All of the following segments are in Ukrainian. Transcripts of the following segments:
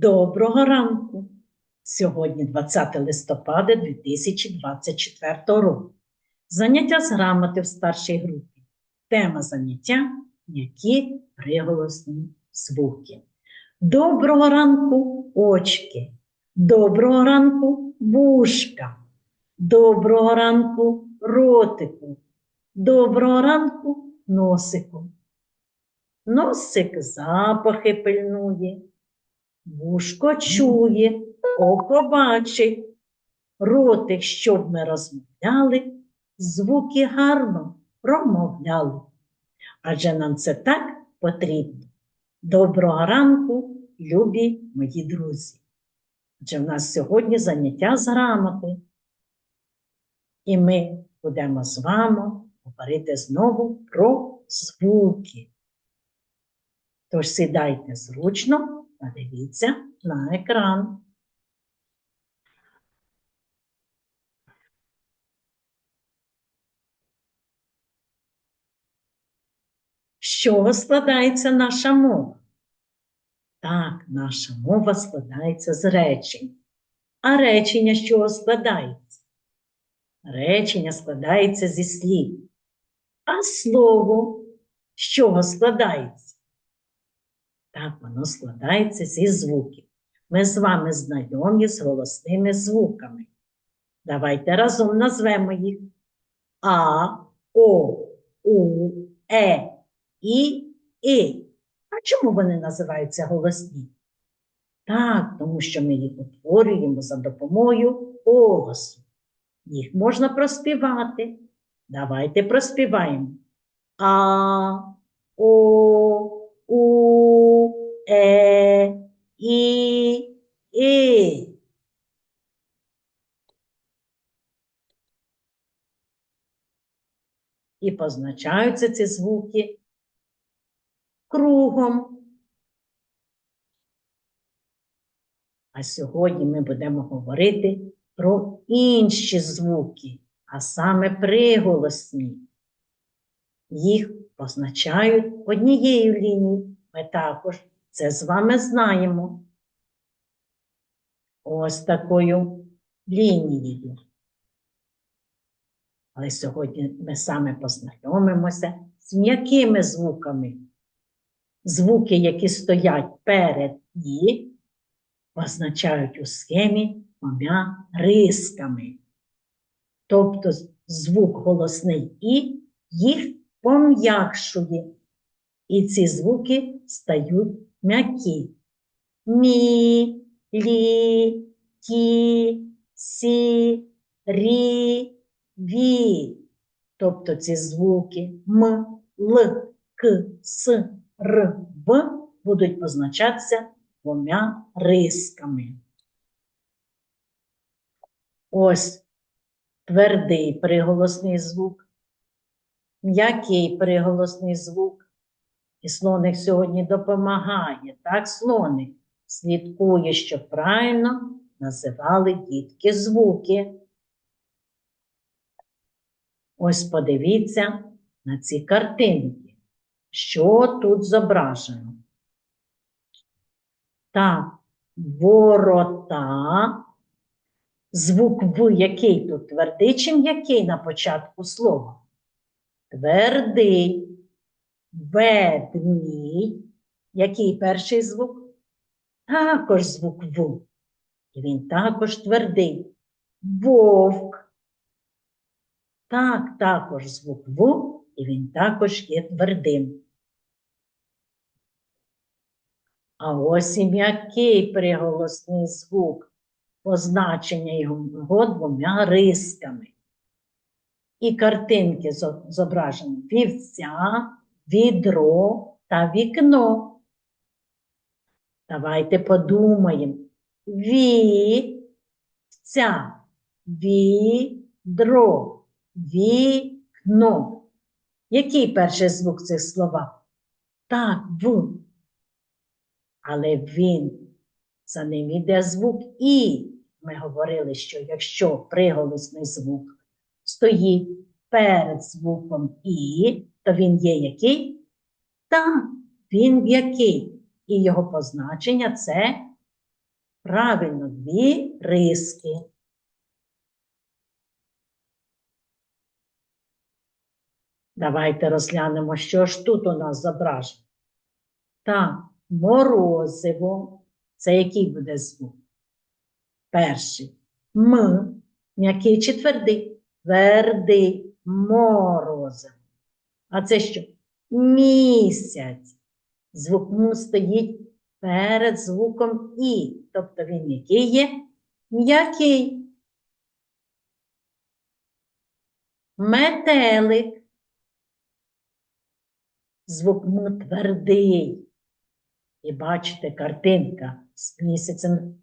Доброго ранку! Сьогодні 20 листопада 2024 року. Заняття з грамоти в старшій групі. Тема заняття м'які приголосні звуки. Доброго ранку очки. Доброго ранку вушка. Доброго ранку ротику. Доброго ранку носику. Носик запахи пильнує. Вушко чує, око бачить, ротик, щоб ми розмовляли, звуки гарно промовляли. Адже нам це так потрібно. Доброго ранку, любі мої друзі. Адже в нас сьогодні заняття з грамоти. І ми будемо з вами говорити знову про звуки. Тож сідайте зручно. Подивіться на екран. З чого складається наша мова? Так, наша мова складається з речень. А речення з чого складається? Речення складається зі слів. А слово з чого складається? Так, воно складається зі звуків. Ми з вами знайомі з голосними звуками. Давайте разом назвемо їх А, О, У, Е, І, І. А чому вони називаються голосні? Так, тому що ми їх утворюємо за допомогою голосу. Їх можна проспівати. Давайте проспіваємо. А, О, у, е, і, і. І позначаються ці звуки кругом. А сьогодні ми будемо говорити про інші звуки, а саме приголосні. Їх позначають однією лінією. Ми також це з вами знаємо. Ось такою лінією. Але сьогодні ми саме познайомимося з м'якими звуками. Звуки, які стоять перед і, позначають у схемі двома рисками. Тобто звук голосний і їх пом'якшує. І ці звуки стають м'які. Мі, лі, ті, сі, рі, ві. Тобто ці звуки м, л, к, с, р, в будуть позначатися двома рисками. Ось твердий приголосний звук, м'який приголосний звук. І слоник сьогодні допомагає. Так, слоник слідкує, щоб правильно називали дітки звуки. Ось подивіться на ці картинки. Що тут зображено? Так, ворота. Звук В, який тут твердий чи м'який на початку слова? Твердий. Ведмідь. Який перший звук? Також звук В. І він також твердий. Вовк. Так, також звук В, і він також є твердим. А ось і м'який приголосний звук, позначення його двома рисками. І картинки зображені вівця, відро та вікно. Давайте подумаємо. Вівця, відро, вікно. Який перший звук цих словах? Так, в. Але він, за ним іде звук І. Ми говорили, що якщо приголосний звук стоїть перед звуком І, то він є який? Так, він який. І його позначення це Правильно, дві риски. Давайте розглянемо, що ж тут у нас зображено. Так, морозиво. Це який буде звук? Перший. М. М'який чи твердий? Твердий морозиво. А це що? Місяць. Звук М стоїть перед звуком І. Тобто він який є? М'який. Метелик. Звук М твердий. І бачите, картинка з місяцем.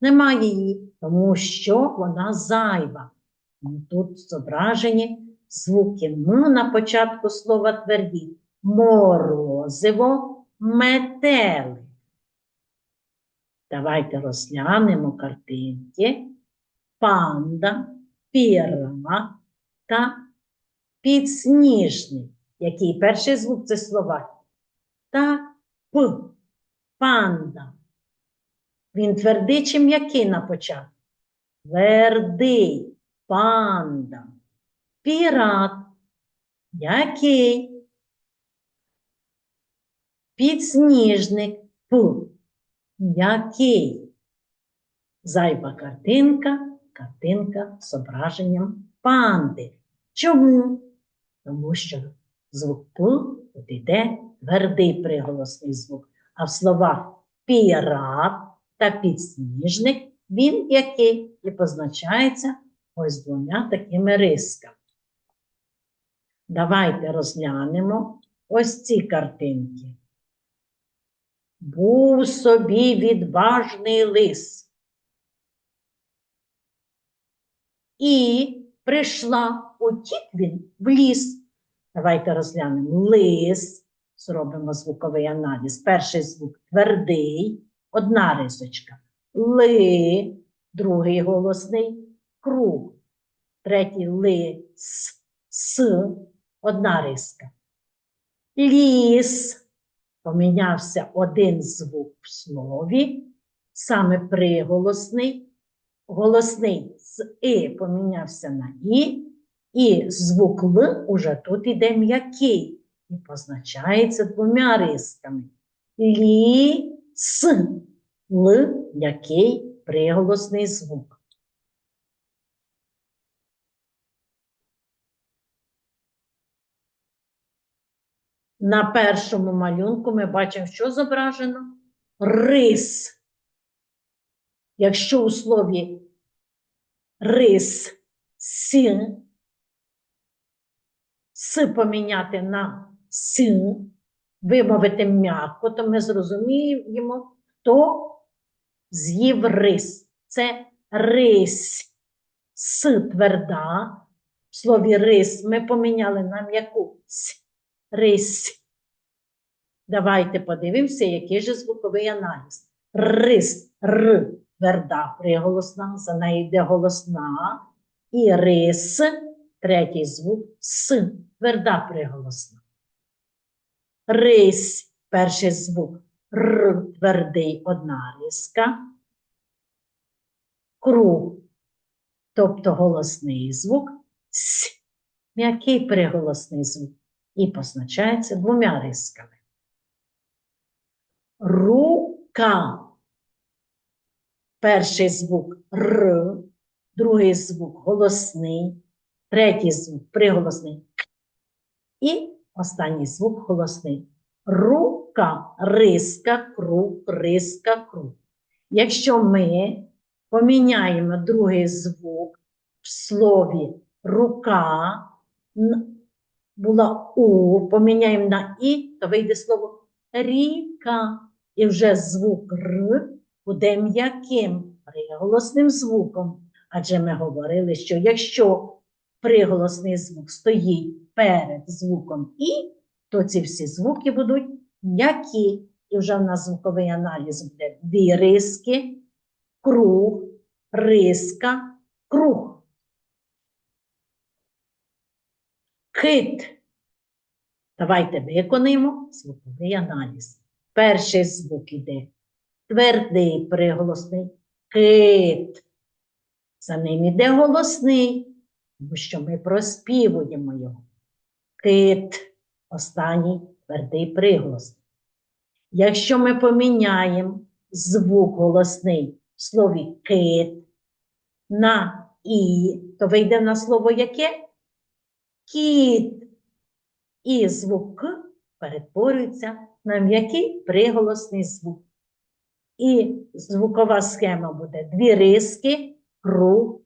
Немає її, тому що вона зайва. Тут зображені звуки М на початку слова тверді. Морозиво, метелик. Давайте розглянемо картинки. Панда, піра та підсніжник. Який перший звук це слова? Так, П. Панда. Він твердий чи м'який на початку? Твердий. Панда. Пірат. Який? Підсніжник. П. Який? Зайва картинка, картинка з зображенням панди. Чому? Тому що звук П тут йде твердий приголосний звук, а в словах пірат та підсніжник він який і позначається ось двома такими рисками. Давайте розглянемо ось ці картинки. Був собі відважний лис. І прийшла, утік він в ліс. Давайте розглянемо лис, зробимо звуковий аналіз. Перший звук твердий, одна рисочка. Ли, другий голосний круг. Третій ли, с, с, одна риска. Ліс. Помінявся один звук в слові, саме приголосний. Голосний з и помінявся на і, і звук Л уже тут іде м'який і позначається двома рисками. Лі, с, Л, м'який приголосний звук. На першому малюнку ми бачимо, що зображено? Рис. Якщо у слові рис син, с поміняти на син, вимовити м'яко, то ми зрозуміємо, хто з'їв рис. Це рись. С тверда. В слові рис ми поміняли на м'яку с. Рись. Давайте подивимося, який же звуковий аналіз. Рис, р, тверда приголосна, за нею йде голосна. І рис, третій звук, с, тверда приголосна. Рись, перший звук, р, твердий, одна риска. Круг, тобто голосний звук, с, м'який приголосний звук і позначається двома рисками. Рука. Перший звук Р, другий звук голосний, третій звук приголосний К і останній звук голосний. Рука, риска, круг, риска, круг. Якщо ми поміняємо другий звук в слові рука, була У, поміняємо на І, то вийде слово ріка. І вже звук Р буде м'яким приголосним звуком. Адже ми говорили, що якщо приголосний звук стоїть перед звуком І, то ці всі звуки будуть м'які. І вже в нас звуковий аналіз буде дві риски, круг, риска, круг. Кит. Давайте виконаємо звуковий аналіз. Перший звук іде твердий приголосний кит. За ним іде голосний, тому що ми проспівуємо його. Кит останній твердий приголосний. Якщо ми поміняємо звук голосний в слові кит на і, то вийде на слово яке? Кіт. І звук К перетворюється на м'який приголосний звук. І звукова схема буде дві риски, круг,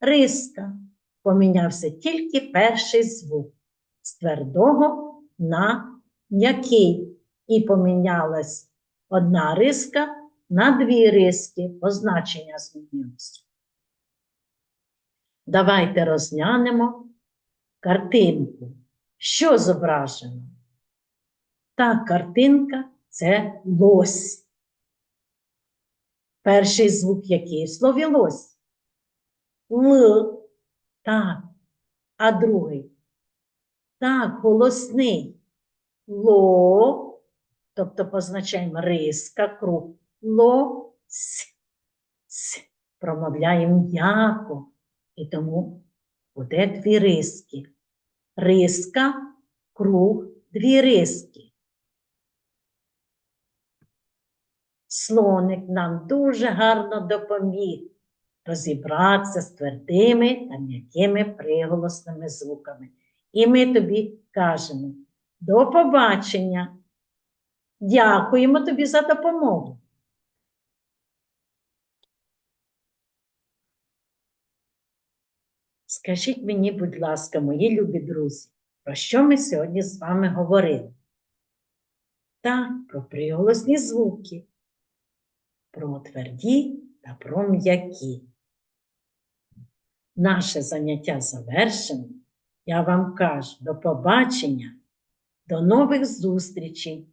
риска. Помінявся тільки перший звук з твердого на м'який. І помінялась одна риска на дві риски. Позначення змінилося. Давайте розглянемо картинку. Що зображено? Та картинка це лось. Перший звук який в слові лось? Л. Так. А другий? Так, голосний. Ло. Тобто позначаємо риска, круг. Ло. С. С. Промовляємо м'яко. І тому буде дві риски. Риска, круг, дві риски. Слоник нам дуже гарно допоміг розібратися з твердими та м'якими приголосними звуками. І ми тобі кажемо до побачення. Дякуємо тобі за допомогу. Скажіть мені, будь ласка, мої любі друзі, про що ми сьогодні з вами говорили? Так, про приголосні звуки, про тверді та про м'які. Наше заняття завершено. Я вам кажу до побачення, до нових зустрічей.